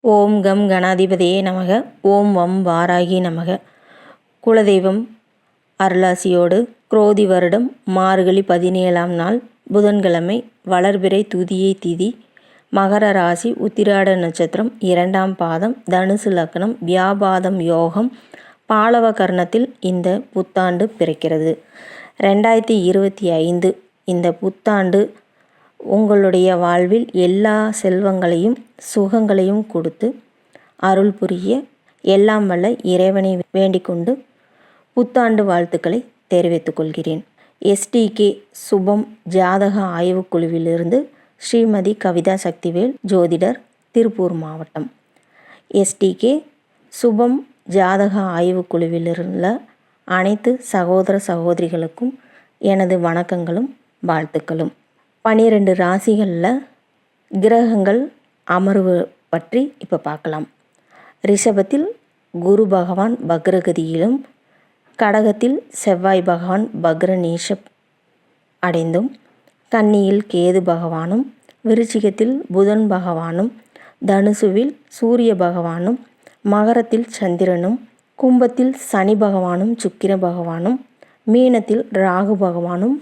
ஓம் come கணாதிபதியே நமக. ஓம் வம் வாராகி நமக. குலதெய்வம் அருளாசியோடு குரோதி வருடம் மார்கழி பதினேழாம் நாள். புதன்கிழமை வளர்பிறை துதியை திதி. மகர ராசி உத்திராட நட்சத்திரம் இரண்டாம் பாதம் தனுசு லக்னம் வியாபாதம் யோகம் பாலவ கர்ணத்தில் இந்த புத்தாண்டு பிறக்கிறது. ரெண்டாயிரத்தி இருபத்தி ஐந்து இந்த புத்தாண்டு உங்களுடைய வாழ்வில் எல்லா செல்வங்களையும் சுகங்களையும் கொடுத்து அருள் புரிய எல்லாம் வல்ல இறைவனை வேண்டிக்கொண்டு புத்தாண்டு வாழ்த்துக்களை தெரிவித்துக் கொள்கிறேன். எஸ்டிகே சுபம் ஜாதக ஆய்வுக்குழுவிலிருந்து குழுவிலிருந்து ஸ்ரீமதி கவிதா சக்திவேல் ஜோதிடர் திருப்பூர் மாவட்டம். எஸ்டிகே சுபம் ஜாதக ஆய்வு குழுவிலிருந்த அனைத்து சகோதர சகோதரிகளுக்கும் எனது வணக்கங்களும் வாழ்த்துக்களும். பனிரெண்டு ராசிகளில் கிரகங்கள் அமர்வு பற்றி இப்போ பார்க்கலாம். ரிஷபத்தில் குரு பகவான் பக்ரகதியிலும் கடகத்தில் செவ்வாய் பகவான் பக்ரநீஷப் அடைந்தும் கன்னியில் கேது பகவானும் விருச்சிகத்தில் புதன் பகவானும் தனுசுவில் சூரிய பகவானும் மகரத்தில் சந்திரனும் கும்பத்தில் சனி பகவானும் சுக்கிர பகவானும் மீனத்தில் ராகு பகவானும்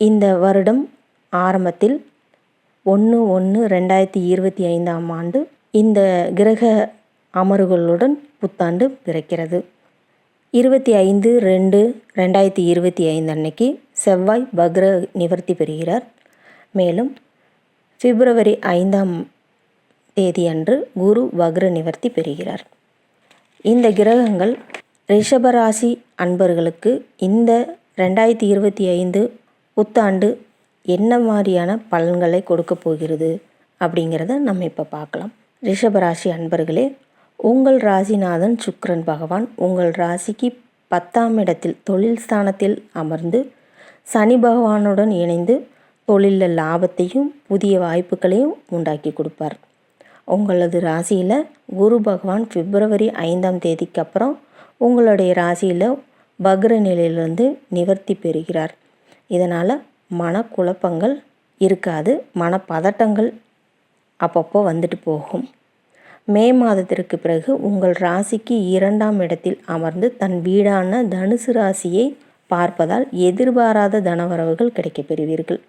இந்த வருடம் ஆரம்பத்தில் ஒன்று ஒன்று ரெண்டாயிரத்தி இருபத்தி ஐந்தாம் ஆண்டு இந்த கிரக அமர்வுகளுடன் புத்தாண்டு பிறக்கிறது. இருபத்தி ஐந்து ரெண்டு ரெண்டாயிரத்தி இருபத்தி ஐந்து அன்னைக்கு செவ்வாய் பக்ர நிவர்த்தி பெறுகிறார். மேலும் பிப்ரவரி ஐந்தாம் தேதி அன்று குரு வக்ர நிவர்த்தி பெறுகிறார். இந்த கிரகங்கள் ரிஷபராசி அன்பர்களுக்கு இந்த ரெண்டாயிரத்தி இருபத்தி ஐந்து புத்தாண்டு என்ன மாதிரியான பலன்களை கொடுக்க போகிறது அப்படிங்கிறத நம்ம இப்போ பார்க்கலாம். ரிஷபராசி அன்பர்களே உங்கள் ராசிநாதன் சுக்ரன் பகவான் உங்கள் ராசிக்கு பத்தாம் இடத்தில் தொழில் ஸ்தானத்தில் அமர்ந்து சனி பகவானுடன் இணைந்து தொழிலில் லாபத்தையும் புதிய வாய்ப்புகளையும் உண்டாக்கி கொடுப்பார். உங்களது ராசியில் குரு பகவான் பிப்ரவரி ஐந்தாம் தேதிக்கு அப்புறம் உங்களுடைய ராசியில் பக்ர நிலையிலிருந்து நிவர்த்தி பெறுகிறார். இதனால் மனக்குழப்பங்கள் இருக்காது மனப்பதட்டங்கள் அப்பப்போ வந்துட்டு போகும். மே மாதத்திற்கு பிறகு உங்கள் ராசிக்கு இரண்டாம் இடத்தில் அமர்ந்து தன் வீடான தனுசு ராசியை பார்ப்பதால் எதிர்பாராத தனவரவுகள் கிடைக்கப் பெறுவீர்கள்.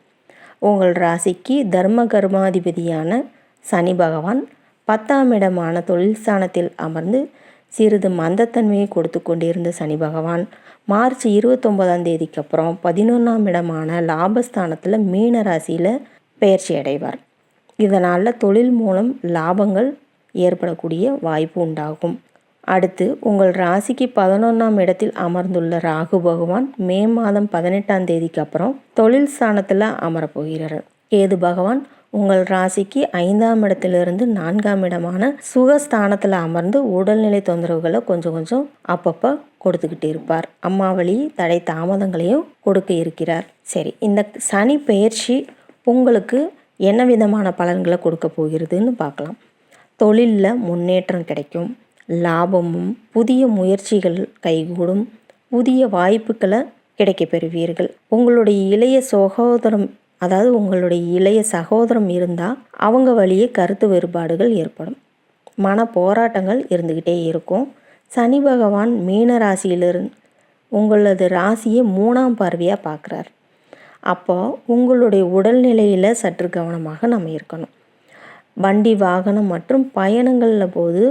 உங்கள் ராசிக்கு தர்ம கர்மாதிபதியான சனி பகவான் பத்தாம் இடமான தொழில் ஸ்தானத்தில் அமர்ந்து சிறிது மந்தத்தன்மையை கொடுத்து கொண்டிருந்த சனி பகவான் மார்ச் இருபத்தொம்போதாம் தேதிக்கு அப்புறம் பதினொன்றாம் இடமான லாபஸ்தானத்தில் மீன ராசியில் பயிற்சி அடைவார். இதனால் தொழில் மூலம் லாபங்கள் ஏற்படக்கூடிய வாய்ப்பு உண்டாகும். அடுத்து உங்கள் ராசிக்கு பதினொன்றாம் இடத்தில் அமர்ந்துள்ள ராகு பகவான் மே மாதம் பதினெட்டாம் தேதிக்கு அப்புறம் தொழில் ஸ்தானத்தில் அமரப்போகிறார். கேது பகவான் உங்கள் ராசிக்கு ஐந்தாம் இடத்திலிருந்து நான்காம் இடமான சுகஸ்தானத்தில் அமர்ந்து உடல்நிலை தொந்தரவுகளை கொஞ்சம் கொஞ்சம் அப்பப்போ கொடுத்துக்கிட்டு இருப்பார். அம்மாவளி தடை தாமதங்களையும் கொடுக்க இருக்கிறார். சரி இந்த சனி பயிற்சி உங்களுக்கு என்ன விதமான பலன்களை கொடுக்க போகிறதுன்னு பார்க்கலாம். தொழிலில் முன்னேற்றம் கிடைக்கும். லாபமும் புதிய முயற்சிகள் கைகூடும். புதிய வாய்ப்புகளை கிடைக்க பெறுவீர்கள். உங்களுடைய இளைய சகோதரம் அதாவது உங்களுடைய இளைய சகோதரம் இருந்தால் அவங்க வழியே கருத்து வேறுபாடுகள் ஏற்படும். மன போராட்டங்கள் இருந்துக்கிட்டே இருக்கும். சனி பகவான் மீன ராசியிலிருந்து உங்களது ராசியை மூணாம் பார்வையாக பார்க்குறார் அப்போது உங்களுடைய உடல்நிலையில் சற்று கவனமாக நம்ம இருக்கணும். வண்டி வாகனம் மற்றும் பயணங்களில் போது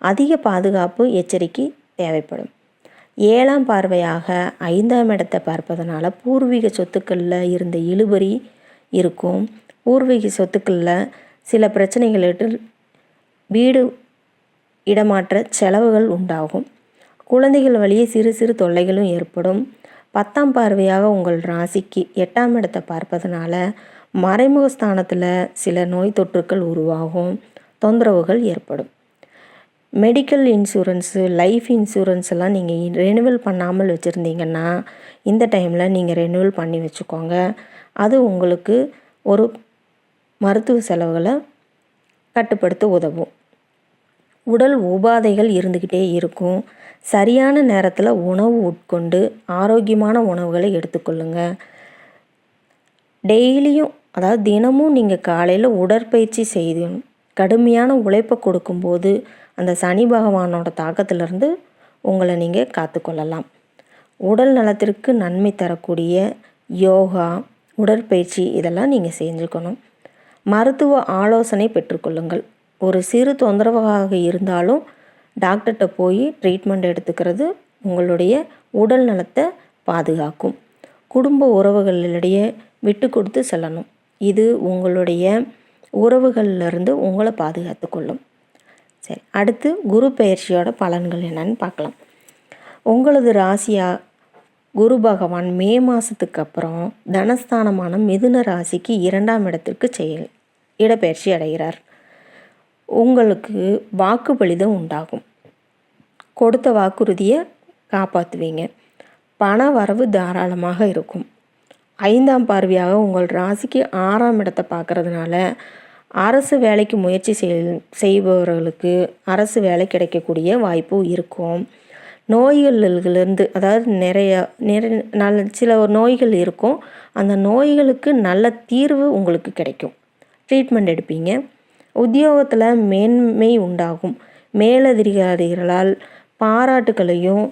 அதிக பாதுகாப்பு எச்சரிக்கை தேவைப்படும். ஏழாம் பார்வையாக ஐந்தாம் இடத்தை பார்ப்பதனால பூர்வீக சொத்துக்களில் இருந்த இழுபறி இருக்கும். பூர்வீக சொத்துக்களில் சில பிரச்சனைகளிட்டு வீடு இடமாற்ற செலவுகள் உண்டாகும். குழந்தைகள் வழியே சிறு சிறு தொல்லைகளும் ஏற்படும். பத்தாம் பார்வையாக உங்கள் ராசிக்கு எட்டாம் இடத்தை பார்ப்பதனால மறைமுக ஸ்தானத்தில் சில நோய் தொற்றுக்கள் உருவாகும். தொந்தரவுகள் ஏற்படும். மெடிக்கல் இன்சூரன்ஸு லைஃப் இன்சூரன்ஸ் எல்லாம் நீங்கள் ரெனுவல் பண்ணாமல் வச்சுருந்தீங்கன்னா இந்த டைமில் நீங்கள் ரெனுவல் பண்ணி வச்சுக்கோங்க. அது உங்களுக்கு ஒரு மருத்துவ செலவுகளை கட்டுப்படுத்த உதவும். உடல் உபாதைகள் இருந்துக்கிட்டே இருக்கும். சரியான நேரத்தில் உணவு உட்கொண்டு ஆரோக்கியமான உணவுகளை எடுத்துக்கொள்ளுங்க. டெய்லியும் அதாவது தினமும் நீங்கள் காலையில் உடற்பயிற்சி செய்யணும் கடுமையான உழைப்பை கொடுக்கும்போது அந்த சனி பகவானோட தாக்கத்திலிருந்து உங்களை நீங்கள் காத்துக்கொள்ளலாம். உடல் நலத்திற்கு நன்மை தரக்கூடிய யோகா உடற்பயிற்சி இதெல்லாம் நீங்கள் செஞ்சுக்கணும். மருத்துவ ஆலோசனை பெற்றுக்கொள்ளுங்கள். ஒரு சிறு தொந்தரவாக இருந்தாலும் டாக்டர்கிட்ட போய் ட்ரீட்மெண்ட் எடுத்துக்கிறது உங்களுடைய உடல் நலத்தை பாதுகாக்கும். குடும்ப உறவுகளிடையே விட்டு கொடுத்து செல்லணும். இது உங்களுடைய உறவுகளிலிருந்து உங்களை பாதுகாத்து கொள்ளும் சரி அடுத்து குரு பெயர்ச்சியோட பலன்கள் என்னன்னு பார்க்கலாம். உங்களது ராசியா? குரு பகவான் மே மாதத்துக்கு அப்புறம் தனஸ்தானமான மிதுன ராசிக்கு இரண்டாம் இடத்திற்கு செயல் இடப்பெயர்ச்சி அடைகிறார். உங்களுக்கு வாக்குப்பளிதம் உண்டாகும். கொடுத்த வாக்குறுதியை காப்பாற்றுவீங்க பண வரவு தாராளமாக இருக்கும். ஐந்தாம் பார்வையாக உங்கள் ராசிக்கு ஆறாம் இடத்தை பார்க்குறதுனால அரசு வேலைக்கு முயற்சி செய் செய்பவர்களுக்கு அரசு வேலை கிடைக்கக்கூடிய வாய்ப்பு இருக்கும். நோய்களிலிருந்து அதாவது நிறைய நிறைய நல்ல சில நோய்கள் இருக்கும். அந்த நோய்களுக்கு நல்ல தீர்வு உங்களுக்கு கிடைக்கும். ட்ரீட்மெண்ட் எடுப்பீங்க. உத்தியோகத்தில் மேன்மை உண்டாகும். மேலதிகாரிகளால் பாராட்டுகளையும்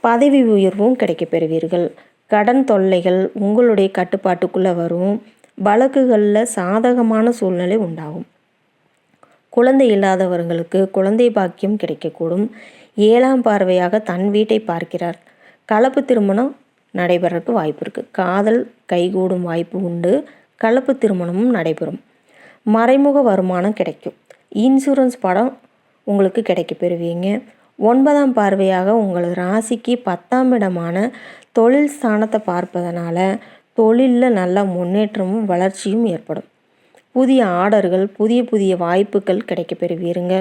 பதவி உயர்வும் கிடைக்கப் பெறுவீர்கள் கடன் தொல்லைகள் உங்களுடைய கட்டுப்பாட்டுக்குள்ளே வரும். வழக்குகளில் சாதகமான சூழ்நிலை உண்டாகும். குழந்தை இல்லாதவர்களுக்கு குழந்தை பாக்கியம் கிடைக்கக்கூடும். ஏழாம் பார்வையாக தன் வீட்டை பார்க்கிறார். கலப்பு திருமணம் நடைபெறக்கு வாய்ப்பு இருக்குது காதல் கைகூடும் வாய்ப்பு உண்டு. கலப்பு திருமணமும் நடைபெறும். மறைமுக வருமானம் கிடைக்கும். இன்சூரன்ஸ் படம் உங்களுக்கு கிடைக்க பெறுவீங்க. ஒன்பதாம் பார்வையாக உங்கள் ராசிக்கு பத்தாம் இடமான தொழில் ஸ்தானத்தை பார்ப்பதனால தொழிலில் நல்ல முன்னேற்றமும் வளர்ச்சியும் ஏற்படும். புதிய ஆர்டர்கள் புதிய புதிய வாய்ப்புகள் கிடைக்க பெறுவீருங்க.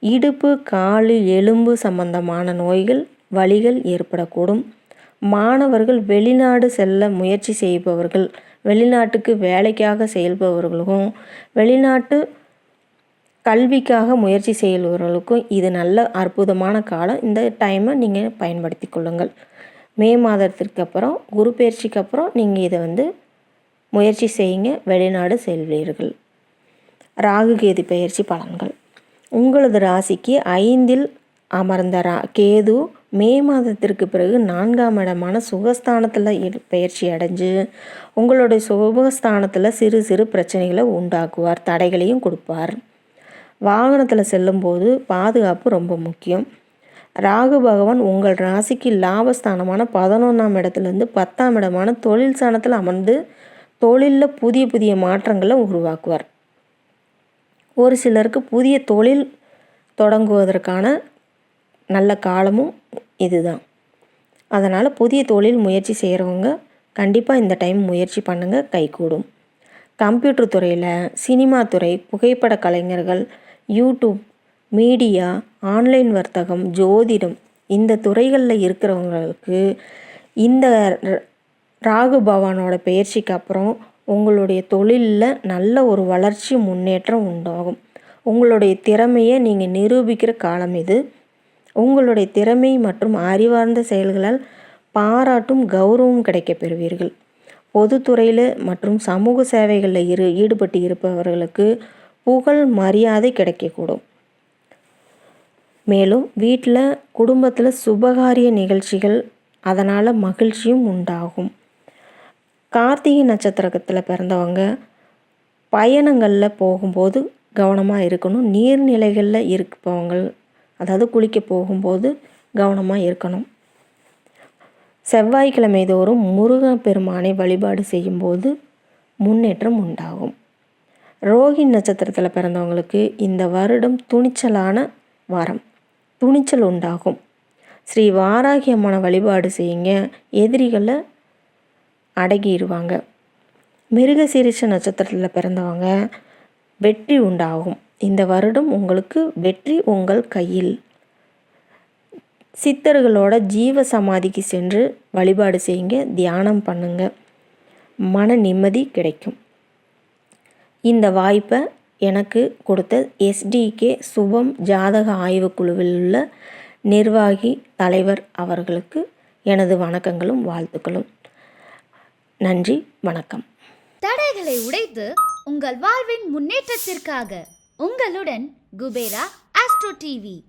இடுப்பு காலு எலும்பு சம்பந்தமான நோய்கள் வழிகள் ஏற்படக்கூடும். மாணவர்கள் வெளிநாடு செல்ல முயற்சி செய்பவர்கள் வெளிநாட்டுக்கு வேலைக்காக செயல்பவர்களுக்கும் வெளிநாட்டு கல்விக்காக முயற்சி செய்பவர்களுக்கும் இது நல்ல அற்புதமான காலம். இந்த டைமை நீங்கள் பயன்படுத்தி கொள்ளுங்கள். மே மாதத்திற்கு அப்புறம் குரு பயிற்சிக்கு அப்புறம் நீங்கள் இதை வந்து முயற்சி செய்யுங்க. வெளிநாடு செல்வீர்கள். ராகு கேது பயிற்சி பலன்கள். உங்களது ராசிக்கு ஐந்தில் அமர்ந்த ரா கேது மே மாதத்திற்கு பிறகு நான்காம் இடமான சுகஸ்தானத்தில் பயிற்சி அடைஞ்சு உங்களுடைய சுகஸ்தானத்தில் சிறு சிறு பிரச்சனைகளை உண்டாக்குவார். தடைகளையும் கொடுப்பார். வாகனத்தில் செல்லும்போது பாதுகாப்பு ரொம்ப முக்கியம். ராகு பகவான் உங்கள் ராசிக்கு லாபஸ்தானமான பதினொன்றாம் இடத்துலேருந்து பத்தாம் இடமான தொழில் ஸ்தானத்தில் அமர்ந்து தொழிலில் புதிய புதிய மாற்றங்களை உருவாக்குவார். ஒரு சிலருக்கு புதிய தொழில் தொடங்குவதற்கான நல்ல காலமும் இதுதான். அதனால் புதிய தொழில் முயற்சி செய்கிறவங்க கண்டிப்பாக இந்த டைம் முயற்சி பண்ணுங்கள் கைகூடும். கம்ப்யூட்டர் துறையில் சினிமா துறை புகைப்பட கலைஞர்கள் யூடியூப் மீடியா ஆன்லைன் வர்த்தகம் ஜோதிடம் இந்த துறைகளில் இருக்கிறவங்களுக்கு இந்த ராகு பவானோட பயிற்சிக்கு அப்புறம் உங்களுடைய தொழிலில் நல்ல ஒரு வளர்ச்சி முன்னேற்றம் உண்டாகும். உங்களுடைய திறமையை நீங்கள் நிரூபிக்கிற காலம் இது. உங்களுடைய திறமை மற்றும் அறிவார்ந்த செயல்களால் பாராட்டும் கௌரவம் கிடைக்கப்பெறுவீர்கள் பொதுத்துறையில் மற்றும் சமூக சேவைகளில் இரு ஈடுபட்டு இருப்பவர்களுக்கு புகழ் மரியாதை கிடைக்கக்கூடும். மேலும் வீட்டில் குடும்பத்தில் சுபகாரிய நிகழ்ச்சிகள் அதனால் மகிழ்ச்சியும் உண்டாகும். கார்த்திகை நட்சத்திரத்தில் பிறந்தவங்க பயணங்களில் போகும்போது கவனமாக இருக்கணும். நீர்நிலைகளில் இருப்பவங்க அதாவது குளிக்க போகும்போது கவனமாக இருக்கணும். செவ்வாய்க்கிழமை தோறும் முருகன் பெருமானை வழிபாடு செய்யும்போது முன்னேற்றம் உண்டாகும். ரோஹி நட்சத்திரத்தில் பிறந்தவங்களுக்கு இந்த வருடம் துணிச்சலான வாரம். துணிச்சல் உண்டாகும். ஸ்ரீ வாராகி அம்மனை வழிபாடு செய்யுங்க. எதிரிகளை அடகிடுவாங்க மிருகசீரிஷ நட்சத்திரத்தில் பிறந்தவங்க வெற்றி உண்டாகும். இந்த வருடம் உங்களுக்கு வெற்றி உங்கள் கையில். சித்தர்களோட ஜீவ சமாதிக்கு சென்று வழிபாடு செய்யுங்க. தியானம் பண்ணுங்க. மன நிம்மதி கிடைக்கும். இந்த வாய்ப்பை எனக்கு கொடுத்த எஸ்டிகே சுபம் ஜாதக ஆய்வுக்குழுவில் உள்ள நிர்வாகி தலைவர் அவர்களுக்கு எனது வணக்கங்களும் வாழ்த்துக்களும். நன்றி வணக்கம். தடைகளை உடைத்து உங்கள் வாழ்வின் முன்னேற்றத்திற்காக உங்களுடன் குபேரா ஆஸ்ட்ரோ டிவி.